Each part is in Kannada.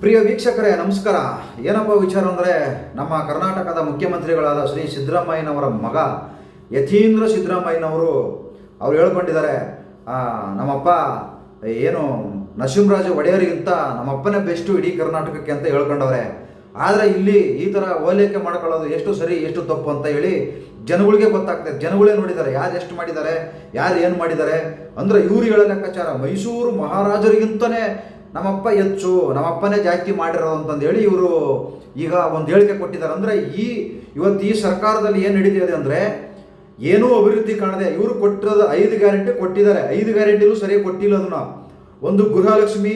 ಪ್ರಿಯ ವೀಕ್ಷಕರೇ, ನಮಸ್ಕಾರ. ಏನಪ್ಪ ವಿಚಾರ ಅಂದರೆ, ನಮ್ಮ ಕರ್ನಾಟಕದ ಮುಖ್ಯಮಂತ್ರಿಗಳಾದ ಶ್ರೀ ಸಿದ್ದರಾಮಯ್ಯನವರ ಮಗ ಯತೀಂದ್ರ ಸಿದ್ದರಾಮಯ್ಯನವರು, ಅವ್ರು ಹೇಳ್ಕೊಂಡಿದ್ದಾರೆ ನಮ್ಮಪ್ಪ, ಏನು, ನರಸಿಂಹರಾಜ ಒಡೆಯರಿಗಿಂತ ನಮ್ಮಪ್ಪನೇ ಬೆಸ್ಟು ಇಡೀ ಕರ್ನಾಟಕಕ್ಕೆ ಅಂತ ಹೇಳ್ಕೊಂಡವ್ರೆ. ಆದರೆ ಇಲ್ಲಿ ಈ ಥರ ಓಲೈಕೆ ಮಾಡ್ಕೊಳ್ಳೋದು ಎಷ್ಟು ಸರಿ, ಎಷ್ಟು ತಪ್ಪು ಅಂತ ಹೇಳಿ ಜನಗಳಿಗೆ ಗೊತ್ತಾಗ್ತದೆ. ಜನಗಳೇ ನೋಡಿದ್ದಾರೆ, ಯಾರು ಎಷ್ಟು ಮಾಡಿದ್ದಾರೆ, ಯಾರು ಏನು ಮಾಡಿದ್ದಾರೆ. ಅಂದರೆ ಇವ್ರು ಹೇಳೋ ಲೆಕ್ಕಾಚಾರ ಮೈಸೂರು ಮಹಾರಾಜರಿಗಿಂತನೇ ನಮ್ಮಪ್ಪ ಹೆಚ್ಚು, ನಮ್ಮಪ್ಪನೇ ಜಾಸ್ತಿ ಮಾಡಿರೋದು ಅಂತಂದು ಹೇಳಿ ಇವರು ಈಗ ಒಂದು ಹೇಳಿಕೆ ಕೊಟ್ಟಿದ್ದಾರೆ. ಅಂದರೆ ಈ, ಇವತ್ತು ಈ ಸರ್ಕಾರದಲ್ಲಿ ಏನು ನಡೀತಿದೆ ಅಂದರೆ ಏನೂ ಅಭಿವೃದ್ಧಿ ಕಾಣದೆ ಇವರು ಕೊಟ್ಟಿರೋದು ಐದು ಗ್ಯಾರಂಟಿ ಕೊಟ್ಟಿದ್ದಾರೆ. ಐದು ಗ್ಯಾರಂಟಿಲೂ ಸರಿಯಾಗಿ ಕೊಟ್ಟಿಲ್ಲ ಅದನ್ನ. ಒಂದು ಗೃಹಲಕ್ಷ್ಮಿ,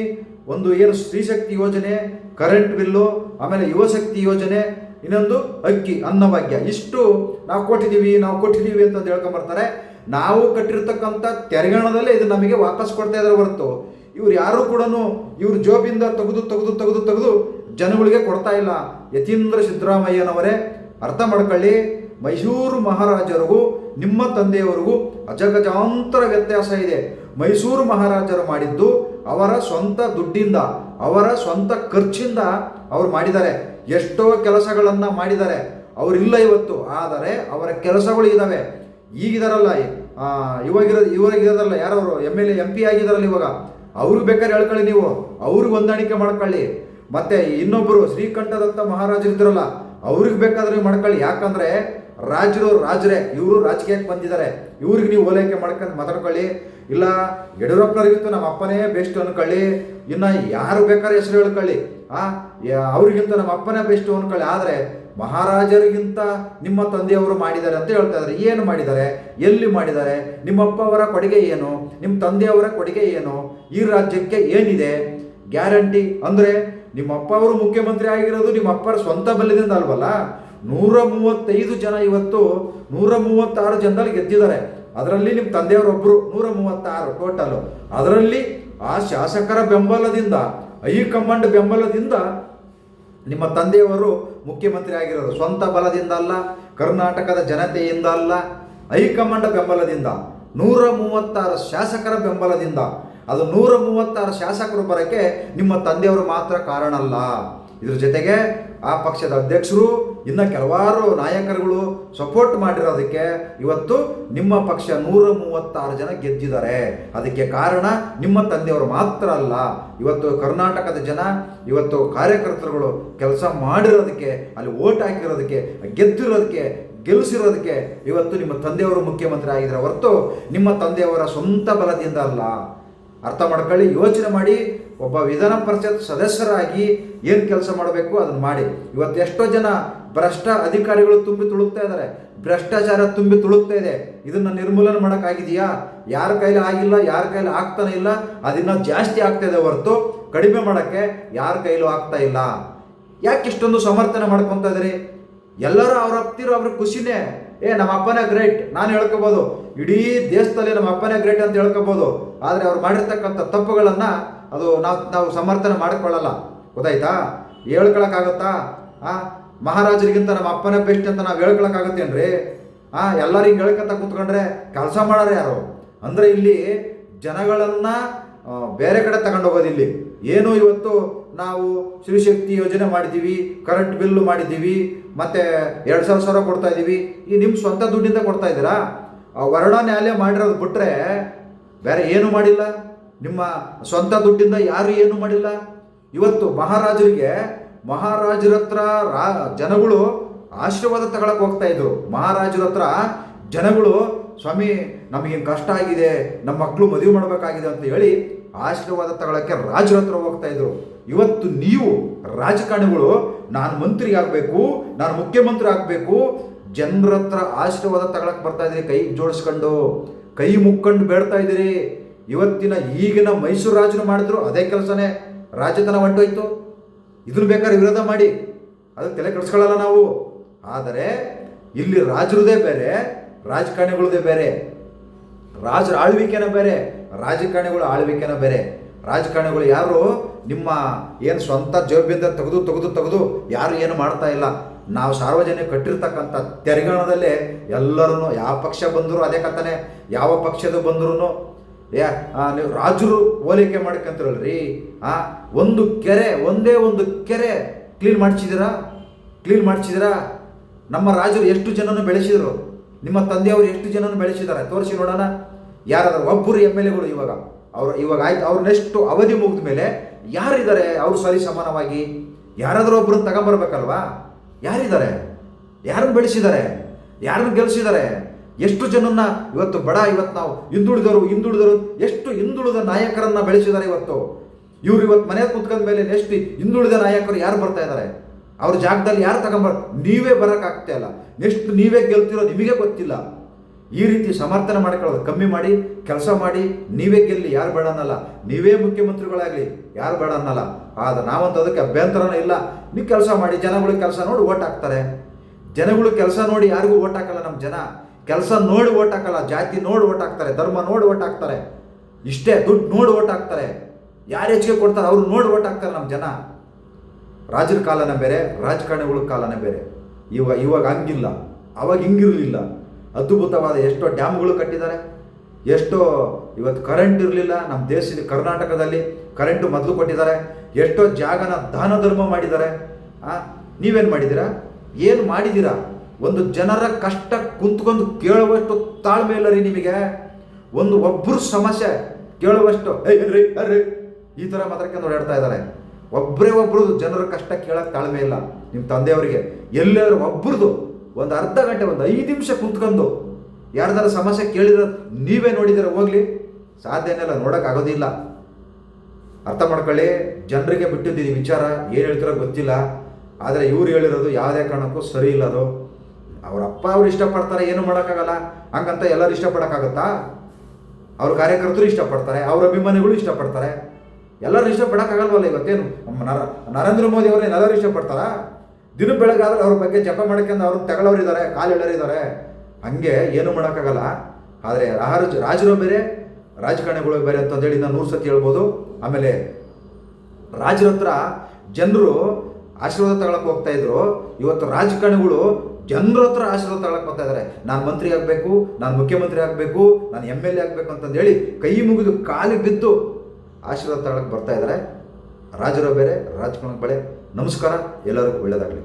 ಒಂದು ಏನು ಸ್ತ್ರೀಶಕ್ತಿ ಯೋಜನೆ ಕರೆಂಟ್ ಬಿಲ್ಲು ಆಮೇಲೆ ಯುವಶಕ್ತಿ ಯೋಜನೆ, ಇನ್ನೊಂದು ಅಕ್ಕಿ, ಅನ್ನಭಾಗ್ಯ. ಇಷ್ಟು ನಾವು ಕೊಟ್ಟಿದ್ದೀವಿ ನಾವು ಕೊಟ್ಟಿದ್ದೀವಿ ಅಂತಂದು ಹೇಳ್ಕೊಂಬರ್ತಾರೆ ನಾವು ಕಟ್ಟಿರ್ತಕ್ಕಂಥ ತೆರಿಗೆಣದಲ್ಲೇ ಇದು ನಮಗೆ ವಾಪಸ್ ಕೊಡ್ತಾ ಇದ್ದಾರೆ ಹೊರತು. ಇವ್ರು ಯಾರು ಕೂಡ ಇವ್ರ ಜೋಬಿಂದ ತೆಗೆದು ತೆಗೆದು ತೆಗೆದು ತೆಗೆದು ಜನಗಳಿಗೆ ಕೊಡ್ತಾ ಇಲ್ಲ. ಯತೀಂದ್ರ ಸಿದ್ದರಾಮಯ್ಯನವರೇ, ಅರ್ಥ ಮಾಡ್ಕೊಳ್ಳಿ. ಮೈಸೂರು ಮಹಾರಾಜರಿಗೂ, ನಿಮ್ಮ ತಂದೆಯವರಿಗೂ ಅಜಗಜಾಂತರ ವ್ಯತ್ಯಾಸ ಇದೆ. ಮೈಸೂರು ಮಹಾರಾಜರು ಮಾಡಿದ್ದು ಅವರ ಸ್ವಂತ ದುಡ್ಡಿಂದ, ಅವರ ಸ್ವಂತ ಖರ್ಚಿಂದ ಅವ್ರು ಮಾಡಿದ್ದಾರೆ. ಎಷ್ಟೋ ಕೆಲಸಗಳನ್ನು ಮಾಡಿದ್ದಾರೆ. ಅವರಿಲ್ಲ ಇವತ್ತು, ಆದರೆ ಅವರ ಕೆಲಸಗಳು ಇದ್ದಾವೆ ಈಗಿದಾರಲ್ಲ ಇವಾಗಿರೋ ಇವಾಗಿರೋದಲ್ಲ ಯಾರವರು? M L A, M P ಆಗಿದಾರಲ್ಲ ಇವಾಗ. ಅವ್ರಿಗೆ ಬೇಕಾದ್ರೆ ಹೇಳ್ಕೊಳ್ಳಿ ನೀವು. ಅವ್ರಿಗೆ ಹೊಂದಾಣಿಕೆ ಮಾಡ್ಕೊಳ್ಳಿ. ಮತ್ತೆ ಇನ್ನೊಬ್ಬರು ಶ್ರೀಕಂಠದತ್ತ ಮಹಾರಾಜರು ಇದ್ರಲ್ಲ, ಅವ್ರಿಗೆ ಬೇಕಾದ್ರೆ ನೀವು ಮಾಡ್ಕೊಳ್ಳಿ. ಯಾಕಂದ್ರೆ ರಾಜರು ರಾಜರೇ, ಇವರು ರಾಜಕೀಯಕ್ಕೆ ಬಂದಿದ್ದಾರೆ. ಇವ್ರಿಗೆ ನೀವು ಓಲೈಕೆ ಮಾಡ್ಕೊಂಡು ಮಾತಾಡ್ಕೊಳ್ಳಿ. ಇಲ್ಲ, ಯಡಿಯೂರಪ್ಪನವ್ರಿಗಿಂತ ನಮ್ಮ ಅಪ್ಪನೇ ಬೆಸ್ಟ್ ಅನ್ಕೊಳ್ಳಿ. ಇನ್ನ ಯಾರು ಬೇಕಾದ್ರೆ ಹೆಸರು ಹೇಳ್ಕೊಳ್ಳಿ. ಆ ಅವ್ರಿಗಿಂತ ನಮ್ಮ ಅಪ್ಪನೇ ಬೆಸ್ಟ್ ಅನ್ಕೊಳ್ಳಿ. ಆದರೆ ಮಹಾರಾಜರಿಗಿಂತ ನಿಮ್ಮ ತಂದೆಯವರು ಮಾಡಿದ್ದಾರೆ ಅಂತ ಹೇಳ್ತಾ ಇದ್ದಾರೆ. ಏನು ಮಾಡಿದ್ದಾರೆ? ಎಲ್ಲಿ ಮಾಡಿದ್ದಾರೆ? ನಿಮ್ಮಪ್ಪ ಅವರ ಕೊಡುಗೆ ಏನು? ನಿಮ್ಮ ತಂದೆಯವರ ಕೊಡುಗೆ ಏನು? ಈ ರಾಜ್ಯಕ್ಕೆ ಏನಿದೆ? ಗ್ಯಾರಂಟಿ ಅಂದರೆ ನಿಮ್ಮಪ್ಪ ಅವರು ಮುಖ್ಯಮಂತ್ರಿ ಆಗಿರೋದು ನಿಮ್ಮ ಅಪ್ಪರ ಸ್ವಂತ ಬಲದಿಂದ ಅಲ್ವಲ್ಲ? ನೂರ ಮೂವತ್ತೈದು ಜನ ಇವತ್ತು ನೂರ ಮೂವತ್ತಾರು ಜನರಲ್ಲಿ ಗೆದ್ದಿದ್ದಾರೆ. ಅದರಲ್ಲಿ ನಿಮ್ಮ ತಂದೆಯವರೊಬ್ಬರು ನೂರ ಮೂವತ್ತಾರು ಟೋಟಲ್ ಅದರಲ್ಲಿ ಆ ಶಾಸಕರ ಬೆಂಬಲದಿಂದ, ಹೈಕಮಾಂಡ್ ಬೆಂಬಲದಿಂದ ನಿಮ್ಮ ತಂದೆಯವರು ಮುಖ್ಯಮಂತ್ರಿ ಆಗಿರೋದು ಸ್ವಂತ ಬಲದಿಂದ ಅಲ್ಲ ಕರ್ನಾಟಕದ ಜನತೆಯಿಂದ ಅಲ್ಲ ಹೈಕಮಾಂಡ್ ಬೆಂಬಲದಿಂದ ನೂರ ಮೂವತ್ತಾರು ಶಾಸಕರ ಬೆಂಬಲದಿಂದ. ಅದು ನೂರ ಮೂವತ್ತಾರು ಶಾಸಕರು ಬರೋಕ್ಕೆ ನಿಮ್ಮ ತಂದೆಯವರು ಮಾತ್ರ ಕಾರಣ ಅಲ್ಲ. ಇದ್ರ ಜೊತೆಗೆ ಆ ಪಕ್ಷದ ಅಧ್ಯಕ್ಷರು ಇನ್ನು ಕೆಲವಾರು ನಾಯಕರುಗಳು ಸಪೋರ್ಟ್ ಮಾಡಿರೋದಕ್ಕೆ ಇವತ್ತು ನಿಮ್ಮ ಪಕ್ಷ ನೂರ ಮೂವತ್ತಾರು ಜನ ಗೆದ್ದಿದ್ದಾರೆ. ಅದಕ್ಕೆ ಕಾರಣ ನಿಮ್ಮ ತಂದೆಯವರು ಮಾತ್ರ ಅಲ್ಲ, ಇವತ್ತು ಕರ್ನಾಟಕದ ಜನ, ಇವತ್ತು ಕಾರ್ಯಕರ್ತರುಗಳು ಕೆಲಸ ಮಾಡಿರೋದಕ್ಕೆ, ಅಲ್ಲಿ ಓಟ್ ಹಾಕಿರೋದಕ್ಕೆ, ಗೆದ್ದಿರೋದಕ್ಕೆ ಗೆಲ್ಲಿಸಿರೋದಕ್ಕೆ ಇವತ್ತು ನಿಮ್ಮ ತಂದೆಯವರು ಮುಖ್ಯಮಂತ್ರಿ ಆಗಿದ್ದಾರೆ ಹೊರತು ನಿಮ್ಮ ತಂದೆಯವರ ಸ್ವಂತ ಬಲದಿಂದ ಅಲ್ಲ. ಅರ್ಥ ಮಾಡ್ಕೊಳ್ಳಿ, ಯೋಚನೆ ಮಾಡಿ, ಒಬ್ಬ ವಿಧಾನ ಪರಿಷತ್ ಸದಸ್ಯರಾಗಿ ಏನು ಕೆಲಸ ಮಾಡಬೇಕು ಅದನ್ನು ಮಾಡಿ. ಇವತ್ತು ಎಷ್ಟೋ ಜನ ಭ್ರಷ್ಟ ಅಧಿಕಾರಿಗಳು ತುಂಬಿ ತುಳುಕ್ತಾ ಇದ್ದಾರೆ ಭ್ರಷ್ಟಾಚಾರ ತುಂಬಿ ತುಳುಕ್ತಾ ಇದೆ. ಇದನ್ನು ನಿರ್ಮೂಲನೆ ಮಾಡೋಕ್ಕಾಗಿದೆಯಾ? ಯಾರ ಕೈಲಿ ಆಗಿಲ್ಲ, ಯಾರ ಕೈಲಿ ಆಗ್ತಾನೆ ಇಲ್ಲ, ಅದಿನ್ನ ಜಾಸ್ತಿ ಆಗ್ತಾ ಇದೆ ಹೊರತು ಕಡಿಮೆ ಮಾಡೋಕ್ಕೆ ಯಾರ ಕೈಲೂ ಆಗ್ತಾ ಇಲ್ಲ. ಯಾಕೆ ಇಷ್ಟೊಂದು ಸಮರ್ಥನೆ ಮಾಡ್ಕೊತಾ ಇದ್ದೀರಿ? ಎಲ್ಲರೂ ಅವ್ರ ಹತ್ತಿರೋ ಅವ್ರ ಖುಷಿನೇ. ಏ, ನಮ್ಮ ಅಪ್ಪನೇ ಗ್ರೇಟ್ ನಾನು ಹೇಳ್ಕೋಬೋದು. ಇಡೀ ದೇಶದಲ್ಲಿ ನಮ್ಮ ಅಪ್ಪನೇ ಗ್ರೇಟ್ ಅಂತ ಹೇಳ್ಕೋಬೋದು. ಆದರೆ ಅವ್ರು ಮಾಡಿರ್ತಕ್ಕಂಥ ತಪ್ಪುಗಳನ್ನು ಅದು ನಾವು ನಾವು ಸಮರ್ಥನೆ ಮಾಡಿಕೊಳ್ಳಲ್ಲ. ಗೊತ್ತಾಯ್ತಾ? ಹೇಳ್ಕೊಳಕ್ಕಾಗತ್ತಾ? ಆ, ಮಹಾರಾಜರಿಗಿಂತ ನಮ್ಮ ಅಪ್ಪನೇ ಬೆಸ್ಟ್ ಅಂತ ನಾವು ಹೇಳ್ಕೊಳಕ್ಕಾಗತ್ತೇನ್ರಿ? ಆ ಎಲ್ಲರಿಗೆ ಹೇಳ್ಕಂತ ಕೂತ್ಕೊಂಡ್ರೆ ಕೆಲಸ ಮಾಡೋರು ಯಾರು? ಅಂದರೆ ಇಲ್ಲಿ ಜನಗಳನ್ನ ಬೇರೆ ಕಡೆ ತಗೊಂಡೋಗೋದಿಲ್ಲಿ ಏನು ಇವತ್ತು ನಾವು ಶ್ರೀಶಕ್ತಿ ಯೋಜನೆ ಮಾಡಿದ್ದೀವಿ ಕರೆಂಟ್ ಬಿಲ್ಲು ಮಾಡಿದ್ದೀವಿ, ಮತ್ತೆ ಎರಡು ಸಾವಿರ ಸಾವಿರ ಕೊಡ್ತಾ ಇದ್ದೀವಿ ಈ ನಿಮ್ಮ ಸ್ವಂತ ದುಡ್ಡಿಂದ ಕೊಡ್ತಾ ಇದ್ದೀರಾ? ವರ್ಣ ನ್ಯಾಯಾಲಯ ಮಾಡಿರೋದು ಬಿಟ್ಟರೆ ಬೇರೆ ಏನು ಮಾಡಿಲ್ಲ? ನಿಮ್ಮ ಸ್ವಂತ ದುಡ್ಡಿಂದ ಯಾರು ಏನು ಮಾಡಿಲ್ಲ? ಇವತ್ತು ಮಹಾರಾಜರಿಗೆ, ಮಹಾರಾಜರ ಹತ್ರ ರಾ, ಜನಗಳು ಆಶೀರ್ವಾದ ತಗೊಳಕ್ ಹೋಗ್ತಾ ಇದ್ರು. ಮಹಾರಾಜರ ಹತ್ರ ಜನಗಳು, ಸ್ವಾಮಿ ನಮಗೆ ಕಷ್ಟ ಆಗಿದೆ ನಮ್ಮ ಮಕ್ಕಳು ಮದುವೆ ಮಾಡಬೇಕಾಗಿದೆ ಅಂತ ಹೇಳಿ ಆಶೀರ್ವಾದ ತಗೊಳಕ್ಕೆ ರಾಜರ ಹತ್ರ ಹೋಗ್ತಾ ಇದ್ರು. ಇವತ್ತು ನೀವು ರಾಜಕಾರಣಿಗಳು, ನಾನು ಮಂತ್ರಿ ಆಗಬೇಕು, ನಾನು ಮುಖ್ಯಮಂತ್ರಿ ಆಗಬೇಕು, ಜನರ ಹತ್ರ ಆಶೀರ್ವಾದ ತಗೊಳಕ್ ಬರ್ತಾ ಇದ್ರಿ ಕೈ ಜೋಡಿಸ್ಕೊಂಡು, ಕೈ ಮುಕ್ಕೊಂಡು ಬೇಡ್ತಾ ಇದ್ದೀರಿ. ಇವತ್ತಿನ ಈಗಿನ ಮೈಸೂರು ರಾಜರು ಮಾಡಿದ್ರು ಅದೇ ಕೆಲಸನೇ. ರಾಜತನ ಹೊಂಟೋಯ್ತು. ಇದನ್ನು ಬೇಕಾದ್ರೆ ವಿರೋಧ ಮಾಡಿ. ಅದಕ್ಕೆ ತಲೆ ಕೆಡಿಸ್ಕೊಳ್ಳಲ್ಲ ನಾವು. ಆದರೆ, ಇಲ್ಲಿ ರಾಜರದೇ ಬೇರೆ, ರಾಜಕಾರಣಿಗಳದೇ ಬೇರೆ. ರಾಜರ ಆಳ್ವಿಕೆನೇ ಬೇರೆ. ರಾಜಕಾರಣಿಗಳ ಆಳ್ವಿಕೆನ ಬೇರೆ. ರಾಜಕಾರಣಿಗಳು ಯಾರು? ನಿಮ್ಮ ಏನು ಸ್ವಂತ ಜೋಬಿಂದ ತೆಗೆದು ತೆಗೆದು ತೆಗೆದು ಯಾರು ಏನು ಮಾಡ್ತಾ ಇಲ್ಲ. ನಾವು ಸಾರ್ವಜನಿಕ ಕಟ್ಟಿರ್ತಕ್ಕಂಥ ತೆರಿಗಣದಲ್ಲೇ ಎಲ್ಲರೂ ಯಾವ ಪಕ್ಷ ಬಂದರೂ ಅದೇ ಕಥನೆ, ಯಾವ ಪಕ್ಷದ ಬಂದ್ರೂ ಏ ನೀವು ರಾಜರು ಹೋಲಿಕೆ ಮಾಡ್ಕೊಂತಿರಲ್ರಿ ಆ, ಒಂದು ಕೆರೆ, ಒಂದೇ ಒಂದು ಕೆರೆ ಕ್ಲೀನ್ ಮಾಡಿಸಿದಿರಾ ಕ್ಲೀನ್ ಮಾಡಿಸಿದಿರಾ ನಮ್ಮ ರಾಜರು ಎಷ್ಟು ಜನನ ಬೆಳೆಸಿದರು? ನಿಮ್ಮ ತಂದೆಯವರು ಎಷ್ಟು ಜನನ ಬೆಳೆಸಿದ್ದಾರೆ? ತೋರಿಸಿ ನೋಡೋಣ. ಯಾರಾದ್ರೂ ಒಬ್ಬರು ಎಂ ಎಲ್ ಎಗಳು ಇವಾಗ, ಅವ್ರು ಇವಾಗ ಆಯ್ತು ಅವ್ರು ನೆಕ್ಸ್ಟ್ ಅವಧಿ ಮುಗಿದ ಮೇಲೆ ಯಾರಿದ್ದಾರೆ ಅವ್ರು ಸರಿ ಸಮಾನವಾಗಿ? ಯಾರಾದರೂ ಒಬ್ಬರನ್ನ ತಗೊಂಬರ್ಬೇಕಲ್ವಾ? ಯಾರಿದ್ದಾರೆ? ಯಾರನ್ನು ಬೆಳೆಸಿದ್ದಾರೆ? ಯಾರನ್ನು ಗೆಲ್ಲಿಸಿದ್ದಾರೆ ಎಷ್ಟು ಜನನ್ನ ಇವತ್ತು ಬಡ, ಇವತ್ತು ನಾವು ಹಿಂದುಳಿದವರು ಹಿಂದುಳಿದರು ಎಷ್ಟು ಹಿಂದುಳಿದ ನಾಯಕರನ್ನ ಬೆಳೆಸಿದ್ದಾರೆ ಇವತ್ತು? ಇವ್ರು ಇವತ್ತು ಮನೆ ಕುತ್ಕೊಂಡ ಮೇಲೆ ನೆಕ್ಸ್ಟ್ ಹಿಂದುಳಿದ ನಾಯಕರು ಯಾರು ಬರ್ತಾ ಇದ್ದಾರೆ ಅವ್ರ ಜಾಗದಲ್ಲಿ ಯಾರು ತಗೊಂಬರ್? ನೀವೇ ಬರೋಕ್ಕಾಗ್ತಾ ಇಲ್ಲ. ನೆಕ್ಸ್ಟ್ ನೀವೇ ಗೆಲ್ತಿರೋ ನಿಮಗೆ ಗೊತ್ತಿಲ್ಲ. ಈ ರೀತಿ ಸಮರ್ಥನೆ ಮಾಡ್ಕೊಳ್ಳೋದು, ಕಮ್ಮಿ ಮಾಡಿ, ಕೆಲಸ ಮಾಡಿ, ನೀವೇ ಗೆಲ್ಲಿ, ಯಾರು ಬೇಡ ಅನ್ನಲ್ಲ. ನೀವೇ ಮುಖ್ಯಮಂತ್ರಿಗಳಾಗಲಿ, ಯಾರು ಬೇಡ ಅನ್ನಲ್ಲ. ಆದ್ರೆ ನಾವಂತ ಅದಕ್ಕೆ ಅಭ್ಯಂತರನೂ ಇಲ್ಲ. ನೀವು ಕೆಲಸ ಮಾಡಿ ಜನಗಳಿಗೆ ಕೆಲಸ ನೋಡಿ ಓಟ್ ಹಾಕ್ತಾರೆ. ಜನಗಳು ಕೆಲಸ ನೋಡಿ ಯಾರಿಗೂ ಓಟ್ ಹಾಕಲ್ಲ ನಮ್ಮ ಜನ. ಕೆಲಸ ನೋಡಿ ಓಟ್ ಹಾಕಲ್ಲ, ಜಾತಿ ನೋಡಿ ಓಟ್ ಹಾಕ್ತಾರೆ, ಧರ್ಮ ನೋಡಿ ಓಟ್ ಹಾಕ್ತಾರೆ. ಇಷ್ಟೇ, ದುಡ್ಡು ನೋಡಿ ಓಟ್ ಹಾಕ್ತಾರೆ. ಯಾರು ಹೆಚ್ಚಿಗೆ ಕೊಡ್ತಾರೆ, ಅವ್ರು ನೋಡಿ ಓಟ್ ಹಾಕ್ತಾರೆ ನಮ್ಮ ಜನ. ರಾಜರ ಕಾಲನೇ ಬೇರೆ, ರಾಜಕಾರಣಿಗಳ ಕಾಲನೇ ಬೇರೆ. ಇವಾಗ ಇವಾಗ ಹಂಗಿಲ್ಲ. ಅವಾಗ ಹಿಂಗಿರಲಿಲ್ಲ. ಅದ್ಭುತವಾದ ಎಷ್ಟೋ ಡ್ಯಾಮ್ಗಳು ಕಟ್ಟಿದ್ದಾರೆ. ಎಷ್ಟೋ ಇವತ್ತು ಕರೆಂಟ್ ಇರಲಿಲ್ಲ ನಮ್ಮ ದೇಶದ ಕರ್ನಾಟಕದಲ್ಲಿ ಕರೆಂಟು ಮೊದಲು ಕೊಟ್ಟಿದ್ದಾರೆ. ಎಷ್ಟೋ ಜಾಗನ ದಾನ ಧರ್ಮ ಮಾಡಿದ್ದಾರೆ. ನೀವೇನು ಮಾಡಿದ್ದೀರಾ? ಏನು ಮಾಡಿದ್ದೀರಾ? ಒಂದು ಜನರ ಕಷ್ಟ ಕುಂತ್ಕೊಂಡು ಕೇಳುವಷ್ಟು ತಾಳ್ಮೆ ಇಲ್ಲ ರೀ ನಿಮಗೆ. ಒಂದು ಒಬ್ಬರು ಸಮಸ್ಯೆ ಕೇಳುವಷ್ಟು ಏನ್ರಿ ಅರ್ರಿ ಈ ಥರ ಮಾತಾಡ್ಕೊಂಡು ಓಡಾಡ್ತಾ ಇದ್ದಾರೆ. ಒಬ್ಬರೇ ಒಬ್ರು ಜನರ ಕಷ್ಟ ಕೇಳೋಕ್ಕೆ ತಾಳ್ಮೆ ಇಲ್ಲ. ನಿಮ್ಮ ತಂದೆಯವರಿಗೆ ಎಲ್ಲರೂ ಒಬ್ರದ್ದು ಒಂದು ಅರ್ಧ ಗಂಟೆ, ಒಂದು ಐದು ನಿಮಿಷ ಕುಂತ್ಕೊಂಡು ಯಾರ್ದಾರ ಸಮಸ್ಯೆ ಕೇಳಿದ್ರೆ ನೀವೇ ನೋಡಿದರೆ ಹೋಗ್ಲಿ. ಸಾಧ್ಯನೆಲ್ಲ ನೋಡೋಕ್ಕಾಗೋದಿಲ್ಲ ಅರ್ಥ ಮಾಡ್ಕೊಳ್ಳಿ, ಜನರಿಗೆ ಬಿಟ್ಟಿದ್ದೀನಿ ವಿಚಾರ, ಏನು ಹೇಳ್ತಿರೋ ಗೊತ್ತಿಲ್ಲ. ಆದರೆ ಇವ್ರು ಹೇಳಿರೋದು ಯಾವುದೇ ಕಾರಣಕ್ಕೂ ಸರಿ ಇಲ್ಲ ಅದು. ಅವ್ರ ಅಪ್ಪ ಅವ್ರು ಇಷ್ಟಪಡ್ತಾರೆ, ಏನು ಮಾಡೋಕ್ಕಾಗಲ್ಲ. ಹಂಗಂತ ಎಲ್ಲರೂ ಇಷ್ಟಪಡೋಕ್ಕಾಗತ್ತಾ? ಅವ್ರ ಕಾರ್ಯಕರ್ತರು ಇಷ್ಟಪಡ್ತಾರೆ, ಅವ್ರ ಅಭಿಮಾನಿಗಳು ಇಷ್ಟಪಡ್ತಾರೆ. ಎಲ್ಲರೂ ಇಷ್ಟಪಡೋಕ್ಕಾಗಲ್ವಲ್ಲ ಇವತ್ತೇನು? ನರೇಂದ್ರ ಮೋದಿ ಅವ್ರನ್ನ ಎಲ್ಲರೂ ಇಷ್ಟಪಡ್ತಾರಾ? ದಿನ ಬೆಳಗಾದ್ರೆ ಅವ್ರ ಬಗ್ಗೆ ಜಪ ಮಾಡ್ಕೊಂಡು ಅವ್ರನ್ನ ತಗೊಳ್ಳೋರು ಇದ್ದಾರೆ ಕಾಲು ಎಳೆರಿದ್ದಾರೆ. ಹಂಗೆ ಏನು ಮಾಡೋಕ್ಕಾಗಲ್ಲ. ಆದರೆ ರಾಜ, ರಾಜರು ಬೇರೆ, ರಾಜಕಾರಣಿಗಳು ಬೇರೆ ಅಂತಂದೇಳಿ ನಾನು ನೂರು ಸತಿ ಹೇಳ್ಬೋದು. ಆಮೇಲೆ ರಾಜರ ಹತ್ರ ಜನರು ಆಶೀರ್ವಾದ ತಗೊಳಕ್ ಹೋಗ್ತಾ ಇದ್ರು. ಇವತ್ತು ರಾಜಕಾರಣಿಗಳು ಜನರ ಹತ್ರ ಆಶೀರ್ವಾದ ತಗೊಳಕ್ ಬರ್ತಾ ಇದ್ದಾರೆ ನಾನು ಮಂತ್ರಿ ಆಗಬೇಕು, ನಾನು ಮುಖ್ಯಮಂತ್ರಿ ಆಗಬೇಕು, ನಾನು ಎಂ ಎಲ್ ಎ ಆಗಬೇಕು ಅಂತಂದೇಳಿ ಕೈ ಮುಗಿದು ಕಾಲಿಗೆ ಬಿದ್ದು ಆಶೀರ್ವಾದ ತಗೊಳಕ್ ಬರ್ತಾ ಇದ್ದಾರೆ ರಾಜರು ಬೇರೆ, ರಾಜಕಾರಣ ಬೇರೆ. ನಮಸ್ಕಾರ ಎಲ್ಲರೂ ಒಳ್ಳೆಯದಾಗಲಿ